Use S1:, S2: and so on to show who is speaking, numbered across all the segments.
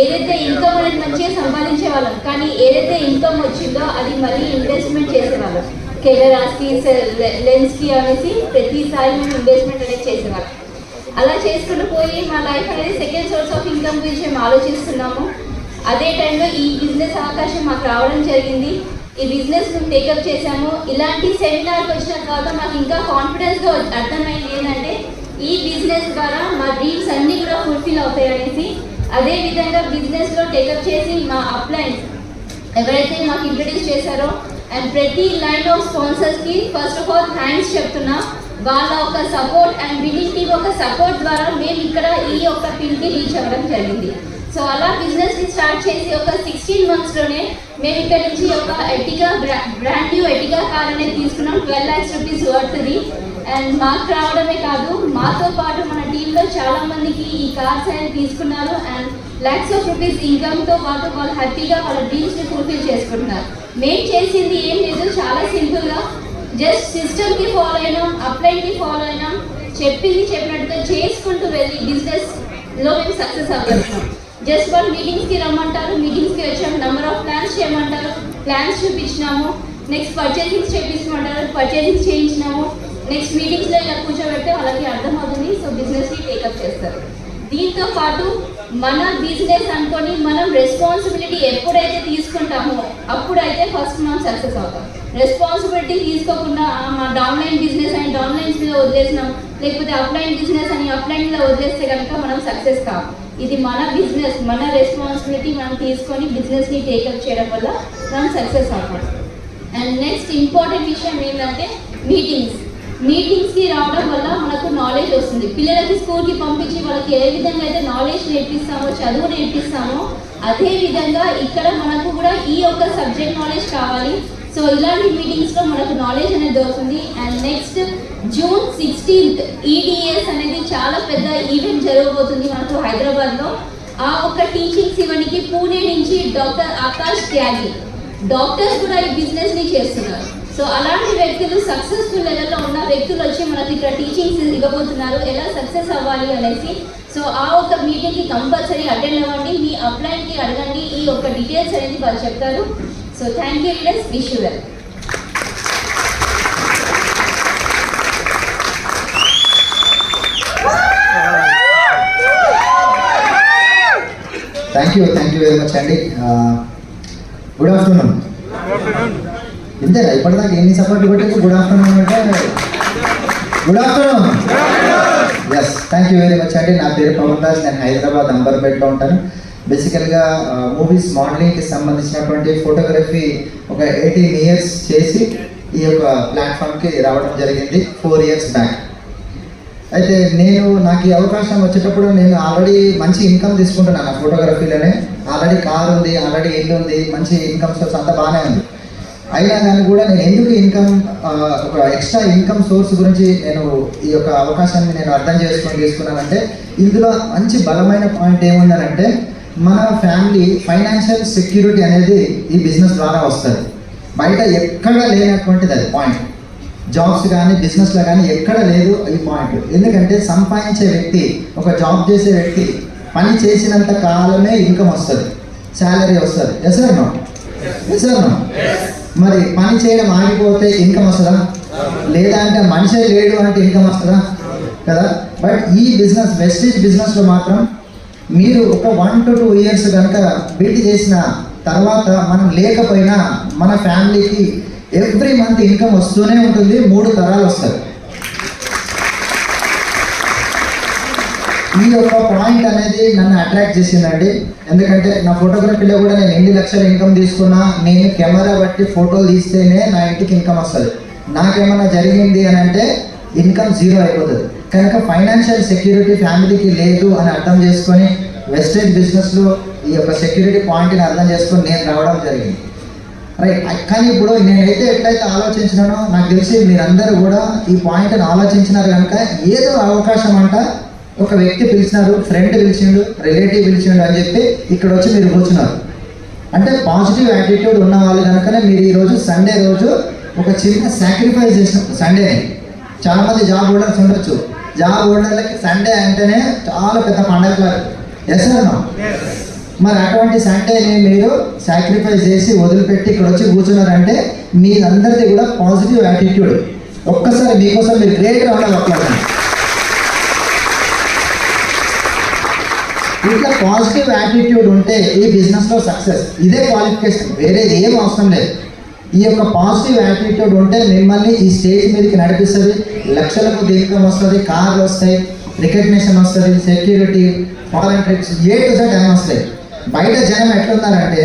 S1: ఏదైతే ఇన్కమ్ అనేది మంచిగా సంపాదించే వాళ్ళం కానీ ఏదైతే ఇన్కమ్ వచ్చిందో అది మళ్ళీ ఇన్వెస్ట్మెంట్ చేసేవాళ్ళం. కెమెరాస్కి లెన్స్కి అనేసి ప్రతిసారి మేము ఇన్వెస్ట్మెంట్ అనేది చేసేవాళ్ళం. అలా చేసుకుంటూ పోయి మా లైఫ్ అనేది సెకండ్ సోర్స్ ఆఫ్ ఇన్కమ్ గురించి మేము ఆలోచిస్తున్నాము. అదే టైంలో ఈ బిజినెస్ అవకాశం మాకు రావడం జరిగింది. ఈ బిజినెస్ మేము టేకప్ చేశాము. ఇలాంటి సెమినార్కి వచ్చిన తర్వాత మాకు ఇంకా కాన్ఫిడెన్స్గా అర్థమైంది ఏంటంటే ఈ బిజినెస్ ద్వారా మా డ్రీమ్స్ అన్నీ కూడా ఫుల్ఫిల్ అవుతాయి అనేసి అదే విధంగా బిజినెస్లో టేకప్ చేసి మా అప్లైన్స్ ఎవరైతే మాకు ఇంట్రడ్యూస్ చేశారో అండ్ ప్రతి లైన్ ఆఫ్ స్పాన్సర్స్కి ఫస్ట్ ఆఫ్ ఆల్ థ్యాంక్స్ చెప్తున్నా. వాళ్ళ ఒక సపోర్ట్ అండ్ వినింగ్ టీమ్ ఒక సపోర్ట్ ద్వారా మేము ఇక్కడ ఈ యొక్క పిన్కి రీచ్ అవ్వడం జరిగింది. సో అలా బిజినెస్ని స్టార్ట్ చేసి ఒక సిక్స్టీన్ మంత్స్లోనే మేము ఇక్కడ నుంచి ఒక Ertiga brand new Ertiga car అనేది తీసుకున్నాం. ట్వెల్వ్ ల్యాక్స్ రూపీస్ పడుతుంది అండ్ మాకు రావడమే కాదు మాతో పాటు మన టీంలో చాలా మందికి ఈ కార్స్ అనేది తీసుకున్నారు. అండ్ ల్యాక్స్ ఆఫ్ రూపీస్ ఇన్కమ్తో పాటు వాళ్ళు హ్యాపీగా వాళ్ళ డ్రీమ్స్ని ఫుల్ఫిల్ చేసుకుంటున్నారు. మేము చేసింది ఏం లేదు చాలా సింపుల్గా జస్ట్ సిస్టమ్కి ఫాలో అయినాం అప్లైన్కి ఫాలో అయినాం. చెప్పింది చెప్పినట్టుగా చేసుకుంటూ వెళ్ళి బిజినెస్లో మేము సక్సెస్ అవ్వగలుగుతాం జస్ట్ వాళ్ళు మీటింగ్స్కి రమ్మంటారు మీటింగ్స్కి వచ్చాము నెంబర్ ఆఫ్ ప్లాన్స్ చేయమంటారు ప్లాన్స్ చూపించినాము. నెక్స్ట్ పర్చేసింగ్స్ చేపించమంటారు పర్చేసింగ్స్ చేయించినాము. నెక్స్ట్ మీటింగ్స్లో ఇలా కూర్చోబెడితే వాళ్ళకి అర్థమవుతుంది. సో బిజినెస్ని టేకప్ చేస్తారు. దీంతో పాటు మన బిజినెస్ అనుకొని మనం రెస్పాన్సిబిలిటీ ఎప్పుడైతే తీసుకుంటామో అప్పుడైతే ఫస్ట్ మనం సక్సెస్ అవుతాం. రెస్పాన్సిబిలిటీ తీసుకోకుండా మా డౌన్లైన్ బిజినెస్ అని డౌన్లైన్స్ మీద వదిలేసినాం. లేకపోతే అప్లైన్ బిజినెస్ అని అప్లైన్ మీద వదిలేస్తే కనుక మనం సక్సెస్ కాం. ఇది మన బిజినెస్ మన రెస్పాన్సిబిలిటీ మనం తీసుకొని బిజినెస్ని టేకప్ చేయడం వల్ల మనం సక్సెస్ అవుతాం. అండ్ నెక్స్ట్ ఇంపార్టెంట్ విషయం ఏంటంటే మీటింగ్స్ మీటింగ్స్కి రావడం వల్ల మనకు నాలెడ్జ్ వస్తుంది. పిల్లలకి స్కూల్కి పంపించి వాళ్ళకి ఏ విధంగా అయితే నాలెడ్జ్ నేర్పిస్తామో చదువు నేర్పిస్తామో అదే విధంగా ఇక్కడ మనకు కూడా ఈ యొక్క సబ్జెక్ట్ నాలెడ్జ్ కావాలి. సో ఇలాంటి మీటింగ్స్లో మనకు నాలెడ్జ్ అనేది దొరుకుతుంది. And next June sixteenth EDS అనేది చాలా పెద్ద ఈవెంట్ జరగబోతుంది మనకు హైదరాబాద్లో. ఆ ఒక టీచింగ్స్ ఇవ్వడానికి పూణే నుంచి డాక్టర్ ఆకాష్ త్యాగి. డాక్టర్స్ కూడా ఈ బిజినెస్ని చేస్తున్నారు. సో అలాంటి వ్యక్తులు సక్సెస్ఫుల్ లెవెల్లో ఉన్న వ్యక్తులు వచ్చి మనకి ఇక్కడ టీచింగ్స్ ఇవ్వబోతున్నారు. ఎలా సక్సెస్ అవ్వాలి అనేసి? సో ఆ ఒక మీటింగ్కి కంపల్సరీ అటెండ్ అవ్వండి. మీ అప్లైన్కి అడగండి. ఈ యొక్క డీటెయిల్స్ అనేది వాళ్ళు చెప్తారు. So thank you plus wish you well
S2: thank you thank you very much అండి గుడ్ ఆఫ్టర్నూన్ ఇంతే ఇప్పటిదాకా ఎన్ని సపోర్ట్ కొట్టేసి గుడ్ ఆఫ్టర్నూన్ అంటే good afternoon. Yes thank you very much అండి నా పేరు పవన్ రాజ్ నేను హైదరాబాద్ అంబర్పేట్లో ఉంటాను. బేసికల్గా మూవీస్ మోడలింగ్కి సంబంధించినటువంటి ఫోటోగ్రఫీ ఒక ఎయిటీన్ ఇయర్స్ చేసి ఈ యొక్క ప్లాట్ఫామ్కి రావడం జరిగింది ఫోర్ ఇయర్స్ బ్యాక్ అయితే నేను నాకు ఈ అవకాశం వచ్చేటప్పుడు నేను ఆల్రెడీ మంచి ఇన్కమ్ తీసుకుంటున్నాను నా ఫోటోగ్రఫీలోనే ఆల్రెడీ కార్ ఉంది ఆల్రెడీ ఇల్లు ఉంది మంచి ఇన్కమ్ సోర్స్ అంతా బాగానే ఉంది. అయినా కానీ కూడా నేను ఎందుకు ఇన్కమ్ ఒక ఎక్స్ట్రా ఇన్కమ్ సోర్స్ గురించి నేను ఈ యొక్క అవకాశాన్ని నేను అర్థం చేసుకొని తీసుకున్నానంటే ఇందులో మంచి బలమైన పాయింట్ ఏముందనంటే మన ఫ్యామిలీ ఫైనాన్షియల్ సెక్యూరిటీ అనేది ఈ బిజినెస్ ద్వారా వస్తుంది. బయట ఎక్కడ లేనటువంటిది అది పాయింట్ జాబ్స్ కానీ బిజినెస్లో కానీ ఎక్కడ లేదు ఈ పాయింట్ ఎందుకంటే సంపాదించే వ్యక్తి ఒక జాబ్ చేసే వ్యక్తి పని చేసినంత కాలమే ఇన్కమ్ వస్తుంది. శాలరీ వస్తుంది. ఎస్ నో ఎస్ నో మరి పని చేయడం ఆగిపోతే ఇన్కమ్ వస్తుందా? లేదా అంటే మనిషే లేడు అంటే ఇన్కమ్ వస్తుందా? కదా? బట్ ఈ బిజినెస్ వెస్టేజ్ బిజినెస్లో మాత్రం మీరు ఒక వన్ టు టూ ఇయర్స్ కనుక బిల్డ్ చేసిన తర్వాత మనం లేకపోయినా మన ఫ్యామిలీకి ఎవ్రీ మంత్ ఇన్కమ్ వస్తూనే ఉంటుంది మూడు తరాలు వస్తాయి. ఈ యొక్క పాయింట్ అనేది నన్ను అట్రాక్ట్ చేసిందండి. ఎందుకంటే నా ఫోటోగ్రఫీలో కూడా నేను ఎన్ని లక్షల ఇన్కమ్ తీసుకున్నా నేను కెమెరా బట్టి ఫోటోలు తీస్తేనే నా ఇంటికి ఇన్కమ్ వస్తుంది. నాకేమన్నా జరిగింది అని అంటే ఇన్కమ్ జీరో అయిపోతుంది. కనుక ఫైనాన్షియల్ సెక్యూరిటీ ఫ్యామిలీకి లేదు అని అర్థం చేసుకొని వెస్టేజ్ బిజినెస్లో ఈ యొక్క సెక్యూరిటీ పాయింట్ని అర్థం చేసుకొని నేను రావడం జరిగింది. రైట్ కానీ ఇప్పుడు నేనైతే ఎట్లయితే ఆలోచించినానో నాకు తెలిసి మీరందరూ కూడా ఈ పాయింట్ని ఆలోచించినారు కనుక ఏదో అవకాశం అంట ఒక వ్యక్తి పిలిచినారు ఫ్రెండ్ పిలిచిండు రిలేటివ్ పిలిచిండు అని చెప్పి ఇక్కడ వచ్చి మీరు కూర్చున్నారు. అంటే పాజిటివ్ యాటిట్యూడ్ ఉన్న వాళ్ళు కనుకనే మీరు ఈరోజు సండే రోజు ఒక చిన్న సాక్రిఫైస్ చేసిన. సండే అని చాలామంది జాబ్ హోల్డర్స్ ఉండొచ్చు. జాబ్ హోల్డర్లకి సండే అంటేనే చాలా పెద్ద పండగ ఎస్ అన్నా మరి అటువంటి సండేని మీరు సాక్రిఫైస్ చేసి వదిలిపెట్టి ఇక్కడ వచ్చి కూర్చున్నారంటే మీరందరిది కూడా పాజిటివ్ యాటిట్యూడ్ ఒక్కసారి మీకోసం మీరు గ్రేట్ రౌండ్ అప్లాస్ ఇంకా పాజిటివ్ యాటిట్యూడ్ ఉంటే ఈ బిజినెస్లో సక్సెస్ ఇదే క్వాలిఫికేషన్ వేరేది ఏం అవసరం లేదు. ఈ యొక్క పాజిటివ్ యాటిట్యూడ్ ఉంటే మిమ్మల్ని ఈ స్టేజ్ మీదకి నడిపిస్తుంది. లక్షలకు దీర్ఘం వస్తుంది కార్లు వస్తాయి రికగ్నేషన్ వస్తుంది security foreign trips A to Z అని వస్తాయి. బయట జనం ఎట్లున్నారంటే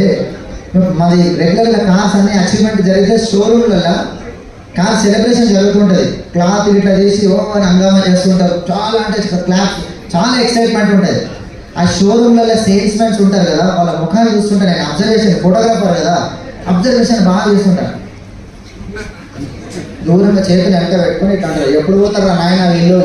S2: మాది రెగ్యులర్గా కార్స్ అన్ని అచీవ్మెంట్ జరిగితే షోరూమ్లలో కార్ సెలబ్రేషన్ జరుగుతుంటుంది. క్లాత్ ఇట్లా చేసి ఓ అని హంగామా చేస్తుంటారు. చాలా అంటే క్లాత్ చాలా ఎక్సైట్మెంట్ ఉంటుంది. ఆ షోరూమ్లలో సేల్స్ మెన్స్ ఉంటారు కదా వాళ్ళ ముఖాన్ని చూస్తుంటే నేను అబ్జర్వేషన్ ఫోటోగ్రాఫర్ కదా అబ్జర్వేషన్ బాగా చేస్తుంటారు. దూరంగా చేతులు వెనక పెట్టుకొని ఇట్లా అంటారు ఎప్పుడు పోతారా నాయన వీళ్ళు?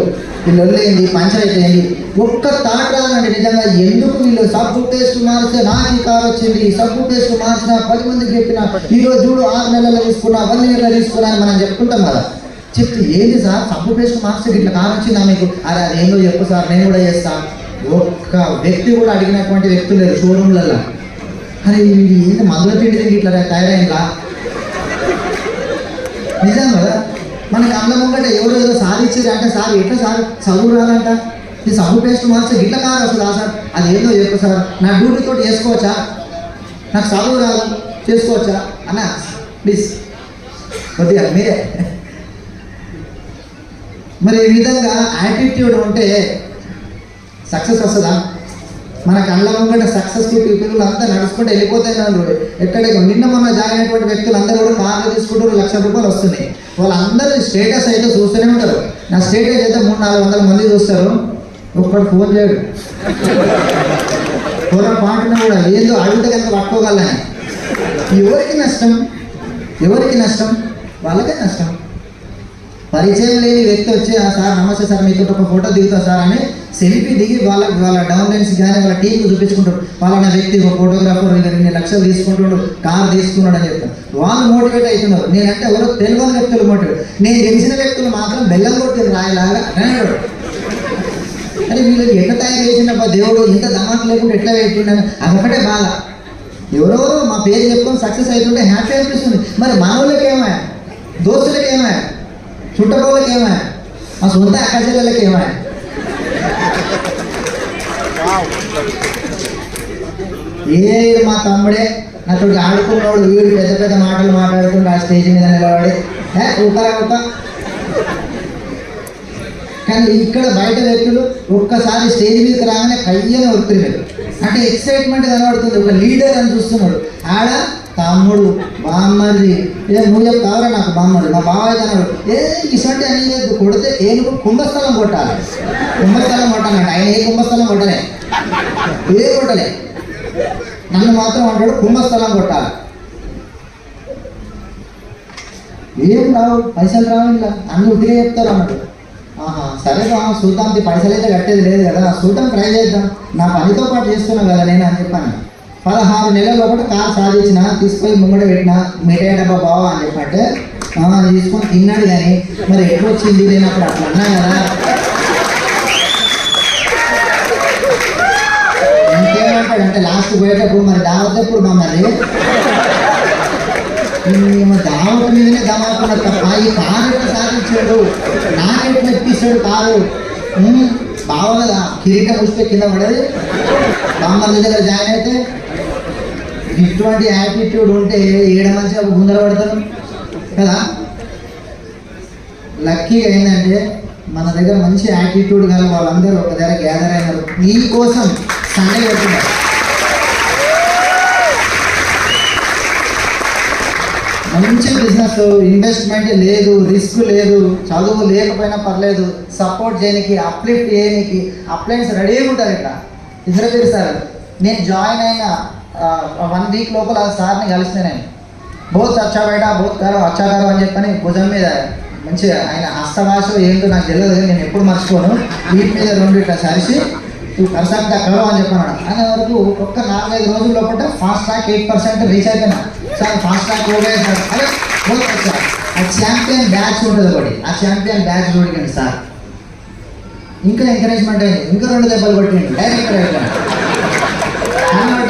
S2: వీళ్ళు ఏంది పంచర్ అయిపోయింది. ఒక్క తాట రాదండి నిజంగా ఎందుకు వీళ్ళు సబ్బు టేస్ట్ మారిస్తే నాకు ఈ కార్ వచ్చింది. సబ్బు టేస్ట్ మార్చిన పది మందికి చెప్పిన ఈ రోజు చూడు ఆరు నెలల్లో తీసుకున్నా వన్ ఇయర్లో తీసుకున్నా అని మనం చెప్పుకుంటాం కదా. చెప్తే ఏంది సార్ సబ్బు టేస్ట్ మార్చితే ఇట్లా కారు వచ్చిందా మీకు? అరే అదేందో చెప్పు సార్ నేను కూడా చేస్తాను ఒక్క వ్యక్తి కూడా అడిగినటువంటి వ్యక్తులు లేరు షోరూమ్లలో అరే వీడు ఏంటి మందుల పిండి తిరిగి ఇట్లా తయారైందా నిజం కదా? మనకి అన్న ముంగట ఎవరు ఏదో సాధించారు అంటే సార్ ఎట్లా సార్? చదువు రాదంట. ఈ సబ్బు పేస్ట్ మార్చి ఇట్లా కాదు అసలు సార్. అది ఏందో చెప్పు సార్. నా డ్యూటీ తోటి చేసుకోవచ్చా? నాకు చదువు రాదు. చేసుకోవచ్చా? అన్న ప్లీజ్. కొద్దిగా మీరే. మరి ఈ విధంగా యాటిట్యూడ్ ఉంటే సక్సెస్ వస్తుందా? మన కళ్ళ ముంగట సక్సెస్ఫుల్ పీపుల్ అంతా నడుచుకుంటూ వెళ్ళిపోతున్నారు ఎక్కడ నిన్న మొన్న జాయిన్ అయినటువంటి వ్యక్తులు అందరూ కూడా కార్లు తీసుకుంటారు లక్ష రూపాయలు వస్తున్నాయి. వాళ్ళందరూ స్టేటస్ అయితే చూస్తూనే ఉంటారు. నా స్టేటస్ అయితే మూడు నాలుగు వందల మంది చూస్తారు. ఒక్కడు ఫోన్ చేయడు. పొరపాటున కూడా ఏదో అడిగితే కనుక పట్టుకోగలని. ఎవరికి నష్టం? ఎవరికి నష్టం? వాళ్ళకే నష్టం. పరిచయం లేని వ్యక్తి వచ్చి "ఆ సార్ నమస్తే సార్ మీతో ఒక ఫోటో దిగుతా సార్ అని సెల్ఫీ దిగి వాళ్ళ వాళ్ళ డౌన్లైన్స్ కానీ వాళ్ళ టీంకు చూపించుకుంటారు వాళ్ళ వ్యక్తి ఒక ఫోటోగ్రాఫర్ రెండు లక్షలు తీసుకుంటున్నాడు కార్ తీసుకున్నాడు అని చెప్తారు వాళ్ళు మోటివేట్ అవుతున్నారు నేనంటే ఎవరో తెలియని వ్యక్తులు మోటివేట్ నేను తెలిసిన వ్యక్తులు మాత్రం బెల్లం కొట్టి రాయలాగా అన్నాడు అరే వీళ్ళకి ఎట్లా తయారు చేసినప్ప దేవుడు? ఇంత దమాకు లేకుండా ఎట్లా పెట్టిండని అదొకటే బాధ. ఎవరెవరో మా పేరు చెప్పుకొని సక్సెస్ అవుతుంటే హ్యాపీ అనిపిస్తుంది. మరి మనోళ్ళకి ఏమయ్యా దోస్తులకి ఏమయ్యా చుట్టకోళ్ళకి ఏమా మా సొంత అక్కచెల్లెలకి ఏమా ఏ మా తమ్ముడే? నాతో ఆడుకున్నాడు వీడు పెద్ద పెద్ద మాటలు మాట్లాడుకుంటూ ఆ స్టేజ్ మీద నిలబడి ఊపరా ఊప కానీ ఇక్కడ బయట వ్యక్తులు ఒక్కసారి స్టేజ్ మీదకి రాగానే కయ్యని వృత్తున్నారు అంటే ఎక్సైట్మెంట్ కనబడుతుంది. ఒక లీడర్ అని చూస్తున్నాడు. ఆడ తమ్ముడు బామ్మది ఏ నువ్వు చెప్తావరా నాకు బామ్మడు మా బాబాయ్ అన్నాడు ఏ ఇసంటి అని లేదు కొడితే ఏనుగు కుంభస్థలం కొట్టాలి. కుంభస్థలం కొట్టాలంట. ఆయన ఏ కుంభస్థలం కొట్టలే? ఏ కొట్టలే? నన్ను మాత్రం అంటాడు కుంభస్థలం కొట్టాలి. ఏం రావు పైసలు రావు ఇలా అన్ని ఉతిరే చెప్తారు అన్నాడు. ఆహా సరే రా సూతాంతి పైసలు అయితే కట్టేది లేదు కదా. సూతం ట్రై చేద్దాం. నా పనితో పాటు చేస్తున్నావు కదా నేను అని చెప్పాను. పదహారు నెలల లోపల కార్ సాధించిన తీసుకొని ముంగడ పెట్టిన మిఠాయి డబ్బా బావా అని చెప్పంటే తీసుకొని తిన్నాడు కానీ మరి ఎట్లా వచ్చింది నేను అప్పుడు అట్లా అన్నా కదా. ఇంకేమంటాడంటే లాస్ట్ పోయేటప్పుడు మరి దావతప్పుడు మమ్మల్ని మా మరి? దావత మీదనే దమాకున్నది తప్ప ఈ కారు ఎట్లా సాధించాడు? నాకెట్లా ఎప్పిస్తాడు కారు? బావ కదా కిరీటం పుష్పే కింద పడేది బామ్మల దగ్గర జాయిన్ అయితే ఇటువంటి యాటిట్యూడ్ ఉంటే ఏడ మంచిగా గుందర పడతారు కదా లక్కీగా ఏంటంటే మన దగ్గర మంచి యాటిట్యూడ్ గల వాళ్ళందరూ ఒక దగ్గర గ్యాదర్ అయినారు మీకోసం సండే పెట్టున్నారు మంచి బిజినెస్ ఇన్వెస్ట్మెంట్ లేదు రిస్క్ లేదు చదువు లేకపోయినా పర్లేదు సపోర్ట్ చేయడానికి అప్లిఫ్ట్ చేయడానికి అప్లయన్స్ రెడీగా ఉంటారు ఇక్కడ. ఇద్దరు సార్ నేను జాయిన్ అయిన వన్ వీక్ లోపల సార్ని కలిసిన నేను. బోత్ అచ్చా బయట బోత్ గారు అచ్చా గారు అని చెప్పని భుజం మీద మంచిగా ఆయన హస్తభాష ఏంటో నాకు తెలియదు నేను ఎప్పుడు మర్చిపోను. వీటి మీద రెండు ఇట్లా సరిసి కరసాక్ కలవ అని చెప్పాను అనే వరకు ఒక్క నాలుగైదు రోజుల లోపల fast track eight percent reach అయిపోయినా. Sir fast track okay sir. అదే ఓకే సార్ ఆ ఛాంపియన్ బ్యాచ్ ఉంటుంది ఒకటి. ఆ ఛాంపియన్ బ్యాచ్ చూడకండి సార్. ఇంకా ఎంకరేజ్మెంట్ అయింది. ఇంకా రెండు దెబ్బలు కొట్టిండు. డైరెక్ట్ అయిపోయాడు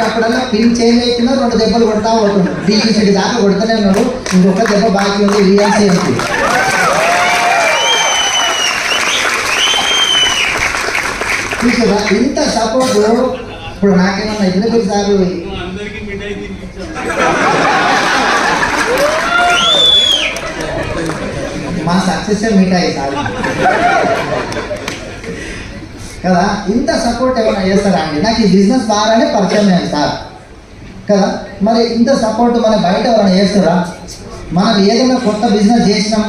S2: అప్పుడల్లా పిన్ చేంజ్ అయిపోయినా రెండు దెబ్బలు కొడతా పోతున్నాడు డిఈసిడి దాకా కొడుతూనే ఉన్నాడు ఇంకొక దెబ్బ బాకీ ఉంది విఎల్సీ చూసారా ఇంత సపోర్ట్ ఇప్పుడు నాకేమన్నా ఇద్దరు సార్లు మా సక్సెస్ మిఠాయి సార్. కదా? ఇంత సపోర్ట్ ఏమైనా చేస్తారా అండి? నాకు ఈ బిజినెస్ బాగానే పరిచయం లేదు సార్. కదా? మరి ఇంత సపోర్ట్ మన బయట ఎవరైనా చేస్తారా? మనం ఏదైనా కొత్త బిజినెస్ చేసినాం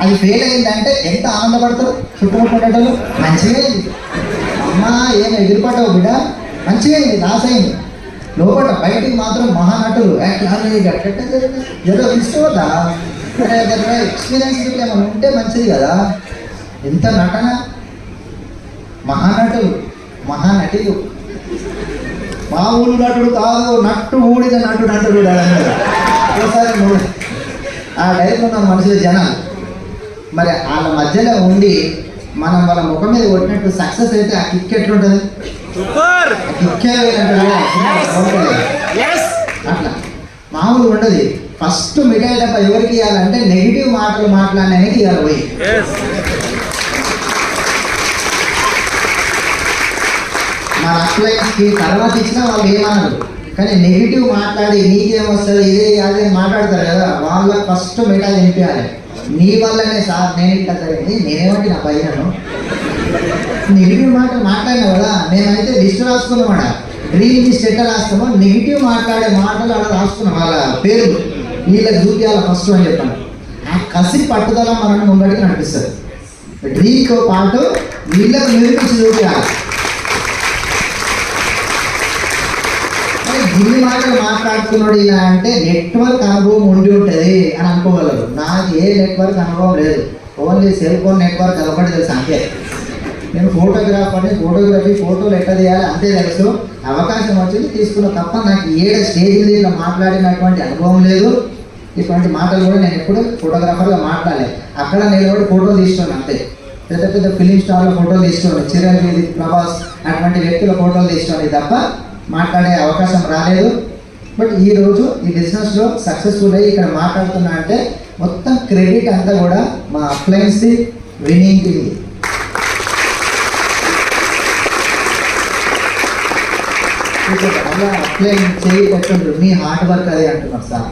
S2: అది ఫెయిల్ అయిందంటే ఎంత ఆనందపడతారు? చుట్టుముట్టుకునేటోళ్ళు మంచిగా అమ్మా ఏమి ఎగిరిపడ్డావు బిడ్డ? మంచిగా అయింది లాస్ అయింది. లోపల బయటికి మాత్రం మహానటులు. ఏదో తీసుకోవద్దా ఎక్స్పీరియన్స్ ఏమైనా ఉంటే మంచిది కదా. ఎంత నటన? మహానటులు మహానటిలు. మా ఊరు నటుడు కాదు నట్టు ఊడిన నటు నటుడు ఒకసారి ఆ డైరెక్ట్ ఉన్న మనుషులు జనాలు. మరి వాళ్ళ మధ్యలో ఉండి మనం వాళ్ళ ముఖం మీద కొట్టినట్టు సక్సెస్ అయితే ఆ కిక్ ఎట్లుంటుంది? కిక్కే. అట్లా. మామూలు ఉండదు. ఫస్ట్ మిఠాయి డబ్బా ఎవరికి ఇవ్వాలంటే నెగిటివ్ మాటలు మాట్లాడడానికి ఇవ్వాలి పోయి. మన అప్లయన్స్కి తర్వాత ఇచ్చినా వాళ్ళు ఏమన్నారు కానీ నెగిటివ్ మాట్లాడి నీకేం వస్తుంది ఇదే అదే మాట్లాడతారు కదా. వాళ్ళకి ఫస్ట్ మిఠాయి తినిపించాలి నీ వల్లనే సార్ నేను ఇట్లా జరిగింది నేనేమంటే నా పైనను. నెగిటివ్ మాట మాట్లాడినా కదా మేమైతే లిస్ట్ రాసుకున్నామాట డ్రీమ్ లిస్ట్ ఎట్లా రాస్తామో నెగిటివ్ మాట్లాడే మాటలు అలా రాసుకున్నాం వాళ్ళ పేరు వీళ్ళకి చూపించాలి ఫస్ట్ అని చెప్పాను ఆ కసి పట్టుదల మనల్ని ముందడికి నడిపిస్తుంది. డ్రీమ్తో పాటు వీళ్ళకి నిరూపించి చూపించాలి. మరి మాటలు మాట్లాడుతున్నాడు ఇలా అంటే నెట్వర్క్ అనుభవం ఉండి ఉంటుంది అని అనుకోగలరు నాకు ఏ నెట్వర్క్ అనుభవం లేదు. ఓన్లీ సెల్ ఫోన్ నెట్వర్క్ అలవాటు తెలుసు అంతే. నేను ఫోటోగ్రాఫర్ని ఫోటోగ్రఫీ ఫోటోలు ఎట్లా తీయాలి అంతే తెలుసు. అవకాశం వచ్చింది తీసుకున్న తప్ప నాకు ఏడ స్టేజ్ ఇట్లా మాట్లాడినటువంటి అనుభవం లేదు. ఇటువంటి మాటలు కూడా నేను ఎప్పుడు ఫోటోగ్రాఫర్గా మాట్లాడలేదు అక్కడ నేను కూడా ఫోటో తీసుకోను అంతే. పెద్ద పెద్ద ఫిలిం స్టార్ల ఫోటోలు తీసుకోండి చిరంజీవి ప్రభాస్ అటువంటి వ్యక్తుల ఫోటోలు తీసుకోండి తప్ప మాట్లాడే అవకాశం రాలేదు. బట్ ఈరోజు ఈ బిజినెస్లో సక్సెస్ఫుల్ అయ్యి ఇక్కడ మాట్లాడుతున్నా అంటే మొత్తం క్రెడిట్ అంతా కూడా మా అప్లయన్స్ది వినింగ్కి అలా అప్లై చేయి మీ హార్డ్ వర్క్ అదే అంటున్నారు సార్.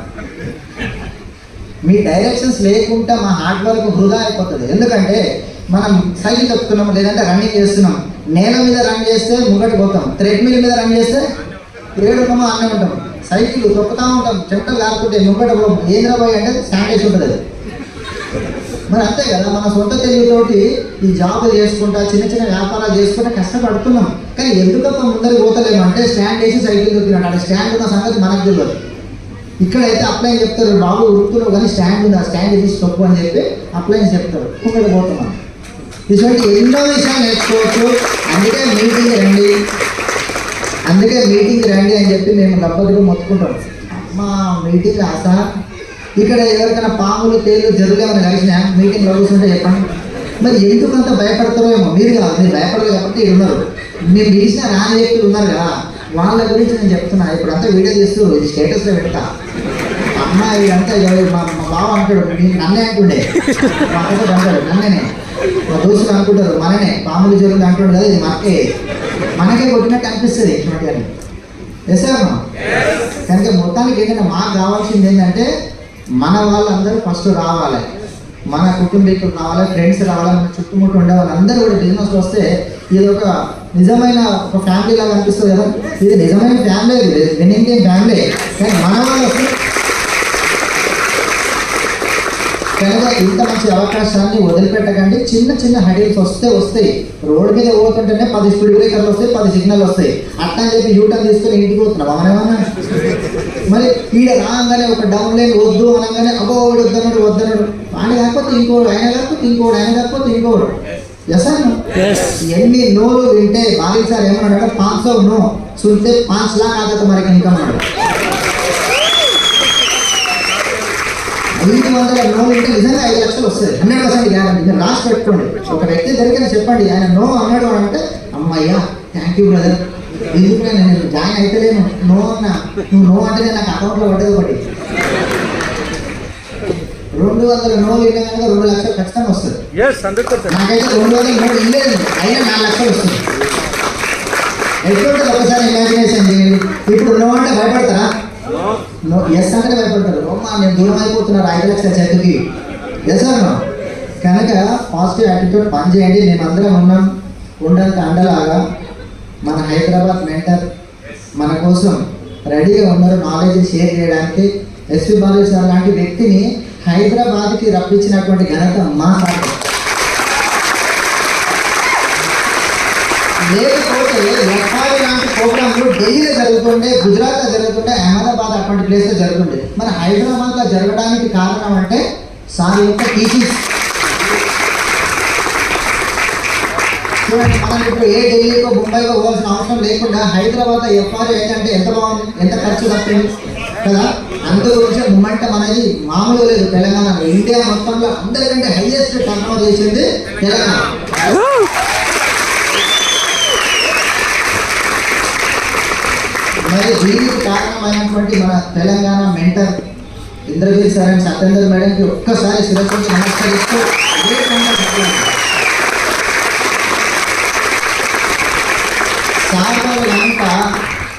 S2: మీ డైరెక్షన్స్ లేకుండా మా హార్డ్ వర్క్ వృధా అయిపోతుంది. ఎందుకంటే మనం సైకిల్ తొక్కుతున్నాం లేదంటే రన్నింగ్ చేస్తున్నాం. నేల మీద రన్ చేస్తే ముంగటి పోతాం. ట్రెడ్మిల్ మీద రన్ చేస్తే ఏడుకమో అన్నీ ఉంటాం. సైకిల్ తొక్కుతా ఉంటాం. చెమటలు కాకుంటే ముంగట పోం. ఏంద్రా పోయి అంటే శాండేజ్ ఉంటుంది. అది మరి అంతే కదా మన సొంత తెలివితోటి ఈ జాబ్ చేసుకుంటా చిన్న చిన్న వ్యాపారాలు చేసుకుంటా కష్టపడుతున్నాం. కానీ ఎందుకప్ప ముందరికి పోతలేము? అంటే స్టాండ్ వేసి సైకిల్ దొరికినట్టు అంటే స్టాండ్ ఉన్న సంగతి మనకు తెలియదు. ఇక్కడైతే అప్లైన్ చెప్తారు. బాబు ఉరుకుతున్నావు కానీ స్టాండ్ ఉంది. ఆ స్టాండ్ తీసి తప్పు అని చెప్పి అప్లైన్ చెప్తారు. ఇక్కడ పోతున్నాం. ఇటువంటి ఎన్నో విషయాలు నేర్చుకోవచ్చు. అందుకే మీటింగ్ రండి. అందుకే మీటింగ్ రండి అని చెప్పి మేము లబ్బదులు మొత్తుకుంటాం. అమ్మా మీటింగ్ ఆశ. ఇక్కడ ఎవరికైనా పాములు తేలు జరుగుతామని కలిసిన మీటింగ్ కూర్చుంటే చెప్పండి. మరి ఎందుకు అంత భయపడతారో ఏమో. మీరు కాదు మీరు భయపడరు కాబట్టి ఉన్నారు. మీరు పిలిచిన రాని వ్యక్తులు ఉన్నారు కదా. వాళ్ళ గురించి నేను చెప్తున్నా. ఇప్పుడు అంతా వీడియో చేస్తూ ఇది స్టేటస్లో పెడతా. అమ్మాయి అంతా మా బావ అంటాడు నన్నే అంటుండే. మా అంటాడు నన్నేనే. దోస్తులు అనుకుంటారు మననే. పాములు జరుగుతుంది అంటాడు కదా ఇది మనకే. మనకే కొట్టినట్టు అనిపిస్తుంది ఇటువంటి అని ఎస్ కనుక మొత్తానికి ఏంటంటే మాకు కావాల్సింది ఏంటంటే మన వాళ్ళందరూ ఫస్ట్ రావాలి. మన కుటుంబీకులు రావాలి ఫ్రెండ్స్ రావాలి మన చుట్టుముట్టు ఉండే వాళ్ళందరూ కూడా బిజినెస్ వస్తే ఇది ఒక నిజమైన ఒక ఫ్యామిలీ లాగా అనిపిస్తుంది కదా. ఇది నిజమైన ఫ్యామిలీ ఇది ఇండియన్ ఫ్యామిలీ. కానీ మన వాళ్ళు వస్తే కనుక ఇంత మంచి అవకాశాన్ని వదిలిపెట్టకండి. చిన్న చిన్న హడిల్స్ వస్తే వస్తాయి. రోడ్డు మీద పోతుంటేనే పది స్పీడ్ బ్రేకర్లు వస్తాయి పది సిగ్నల్ వస్తాయి. అట్లా చెప్పి యూటర్న్ తీసుకొని ఇంటికి పోతున్నాం. అవునేమన్నా మరి ఈడ రాగానే ఒక డౌన్ లైన్ వద్దు అనగానే అబ్బో వాడు వద్దన్నాడు వద్దన్నాడు. ఆయన కాకపోతే ఇంకోడు ఆయన కాకపోతే ఇంకోడు ఆయన కాకపోతే ఇంకోడు. ఎస్ ఎన్ని నోలు వింటే బాలి సార్ ఏమన్నాడు పాంచ్ సో నో సుంటే పాంచ్ లాక్ ఆగత మరి ఇంకా అన్నాడు ఐదు వందల నోలు అంటే నిజంగా ఐదు లక్షలు వస్తుంది. Hundred percent guarantee. మీరు రాసి పెట్టుకోండి. ఒక వ్యక్తి దగ్గర చెప్పండి ఆయన నో అన్నాడు అని అంటే అమ్మయ్యా థ్యాంక్ యూ బ్రదర్ ఎందుకు నేను జాయిన్ అయితలేను. నో అన్నా నువ్వు నో అంటే నాకు అకౌంట్లో పడ్డది ఒకటి. రెండు వందల నోలు ఇళ్ళ కనుక రెండు లక్షలు ఖచ్చితంగా వస్తుంది. నాకైతే రెండు వందల నోటు ఇల్లేదు అయినా నాలుగు లక్షలు వస్తుంది. ఎటువంటి ఒకసారి ఇమాజినేషన్ చేయండి ఇప్పుడు నో అంటే భయపడతారా? నో ఎస్ అంటే భయపడతారు. అమ్మా నేను దూరం అయిపోతున్నారు ఐదు లక్షల ఎస్ అన్నా కనుక పాజిటివ్ యాటిట్యూడ్ పని చేయండి. మేమందరం ఉన్నాం. ఉండంత అండలాగా. మన హైదరాబాద్ మెంటర్ మన కోసం రెడీగా ఉన్నారు. నాలెడ్జ్ షేర్ చేయడానికి. ఎస్వి బాలయ్య సార్ లాంటి వ్యక్తిని హైదరాబాద్కి రప్పించినటువంటి ఘనత మా సార్. లేకపోతే ప్రోగ్రామ్లు ఢిల్లీలో జరుగుతుండే గుజరాత్లో జరుగుతుండే అహ్మదాబాద్ అటువంటి ప్లేస్లో జరుగుతుండే. మన హైదరాబాద్లో జరగడానికి కారణం అంటే సార్ యొక్క టీచింగ్స్ చూడండి మనం ఇప్పుడు ఏ ఢిల్లీకో ముంబైకో పోవాల్సిన అవసరం లేకుండా హైదరాబాద్ ఎఫ్ఆర్ ఏంటంటే ఎంత బాగుంది ఎంత ఖర్చు తప్పింది కదా? అందు వచ్చే మూమెంటం అనేది మామూలు లేదు. తెలంగాణ ఇండియా మొత్తంలో అందరికంటే హైయెస్ట్ టర్న్ ఓవర్ చేసింది తెలంగాణ. అలాగే దీనికి కారణమైనటువంటి మన Telangana mentor Indrajeet sir and Satyender మేడంకి ఒక్కసారి శిరస్సు నమస్కరిస్తూ సార్ వాళ్ళంతా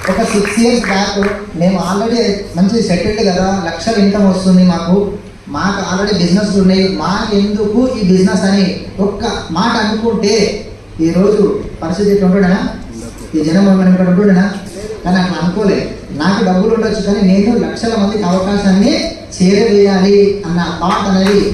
S2: ఒక సిక్స్ ఇయర్స్ బ్యాక్ మేము ఆల్రెడీ మంచి సెటిల్డ్ కదా లక్షల ఇన్కమ్ వస్తుంది మాకు మాకు ఆల్రెడీ బిజినెస్ ఉన్నాయి మాకు ఎందుకు ఈ బిజినెస్ అని ఒక్క మాట అనుకుంటే ఈరోజు పరిస్థితి ఎట్లా ఉంటుండేనా ఈ జనం మనం ఇక్కడ ఉంటుండేనా కానీ అట్లా అనుకోలేదు నాకు డబ్బులు ఉండొచ్చు కానీ నేను లక్షల మందికి అవకాశాన్ని చేరవేయాలి అన్న థాట్ అనేది